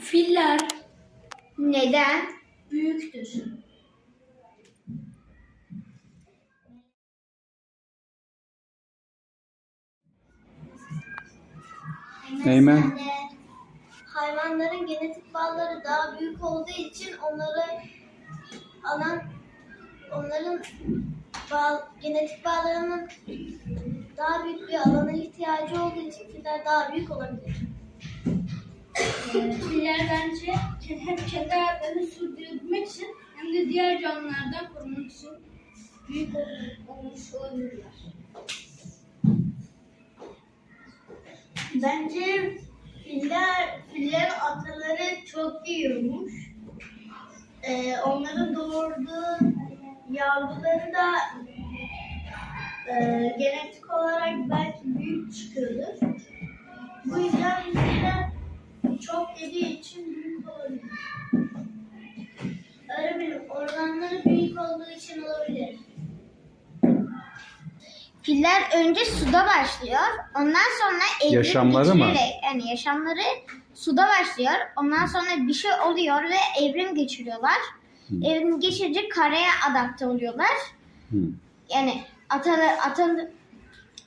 Filler Neden? büyüktür. Eymen. Hayvanların genetik bağları daha büyük olduğu için onları alan onların bağ, genetik bağlarının daha büyük bir alana ihtiyacı olduğu için filler daha büyük olabilir. Filler bence hem kendi hayatlarını sürdürebilmek için hem de diğer canlılardan korumak için büyük ol- olmuş olabilirler. Bence filler, fillerin ataları çok yiyormuş. Ee, onların doğurduğu yavruları da e, genetik olarak belki büyük çıkıyordur. Bu yüzden filler çok yediği için büyük olabilir. Öğretmenim organları büyük olduğu için olabilir. Filler önce suda başlıyor. Ondan sonra evrim Yaşamları mı? yani yaşamları suda başlıyor. Ondan sonra bir şey oluyor ve evrim geçiriyorlar. Evrim geçirince karaya adapte oluyorlar. Hı. Yani atalı atalı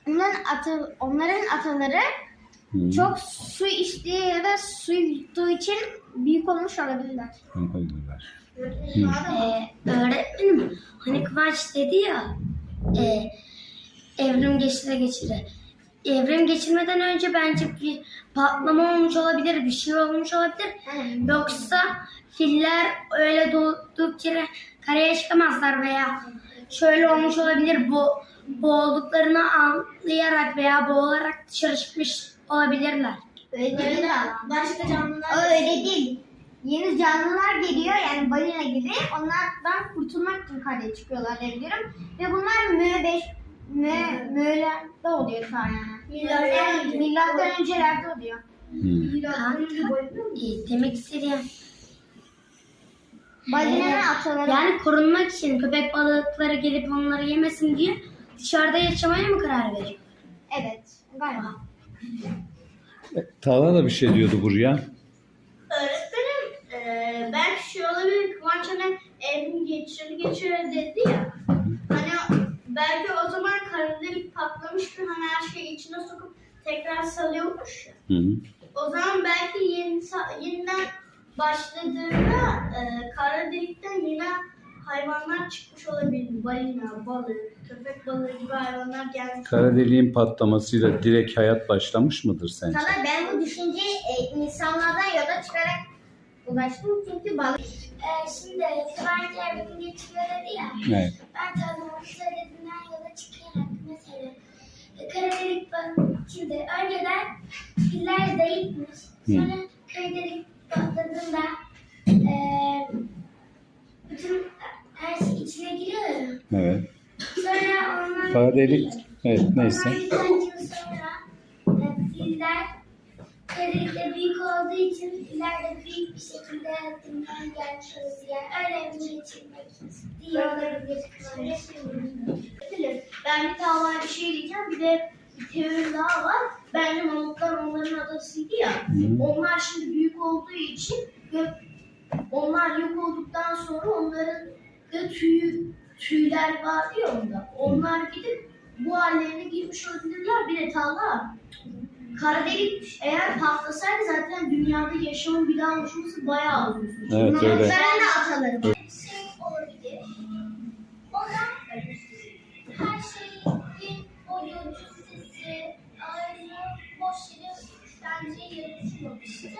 onların ata, onların ataları Hı. çok su içtiği ya da su yuttuğu için büyük olmuş olabilirler. Olabilirler. Ee, öğretmenim hani Kıvanç dedi ya e, evrim geçire geçire. Evrim geçirmeden önce bence bir patlama olmuş olabilir, bir şey olmuş olabilir. Yoksa filler öyle doğduk yere karaya çıkamazlar veya şöyle olmuş olabilir bu boğulduklarını anlayarak veya boğularak dışarı çıkmış olabilirler. Öyle değil. Başka canlılar O öyle değil. Yeni canlılar geliyor yani balina gibi. Onlardan kurtulmak için karaya çıkıyorlar diye biliyorum. Ve bunlar mö 5 mö mö'lerde oluyor yani. Milattan önce. Milattan öncelerde oluyor. Hı. Kanka, e, demek istediğim Balinanın ataları. Yani korunmak için köpek balıkları gelip onları yemesin diye dışarıda yaşamaya mı karar veriyor? Evet galiba. Tala da bir şey diyordu buraya. Öğretmenim eee belki şey olabilir Kıvanç hani evrim geçirir geçirir dedi ya. Hani belki o zaman karadelik patlamış ki hani her şeyi içine sokup tekrar salıyormuş ya. Hı hı. O zaman belki yeni, yeniden başladığında eee kara delikten yine hayvanlar çıkmış olabilir. Balina, balık, köpek balığı gibi hayvanlar gelmiş. Kara deliğin patlamasıyla direkt hayat başlamış mıdır sence? Sana ben bu düşünceyi e, insanlardan yola çıkarak ulaştım çünkü balık. Ee, şimdi Kıvanç evrim geçiyor dedi ya. Evet. Ben tanımın söylediğinden yola çıkarak mesela kara delik bak- şimdi önceden filler zayıfmış. Sonra kara delik patladığında eee bütün her şey içine giriyor ya. Evet. Sonra onlar Kara delik. Evet neyse. Sonra filler delikte büyük olduğu için filler de büyük bir şekilde dünyaya gelmiş olabilir. Yani öyle bir geçirmek diye olabilir. Bilir. Ben bir tane bir şey diyeceğim. Bir de bir teori daha var. Bence mamutlar onların adasıydı ya. Onlar şimdi büyük olduğu için gök, onlar yok olduktan sonra onların da tüyü, tüyler vardı ya onda. Onlar gidip bu hallerine girmiş olabilirler. Bir de Talha kara delik eğer patlasaydı zaten dünyada yaşamın bir daha oluşması bayağı uzun. Evet öyle. Mamutların da ataları var. şey ağırlığı, boş yeri bence yaratılmamıştır.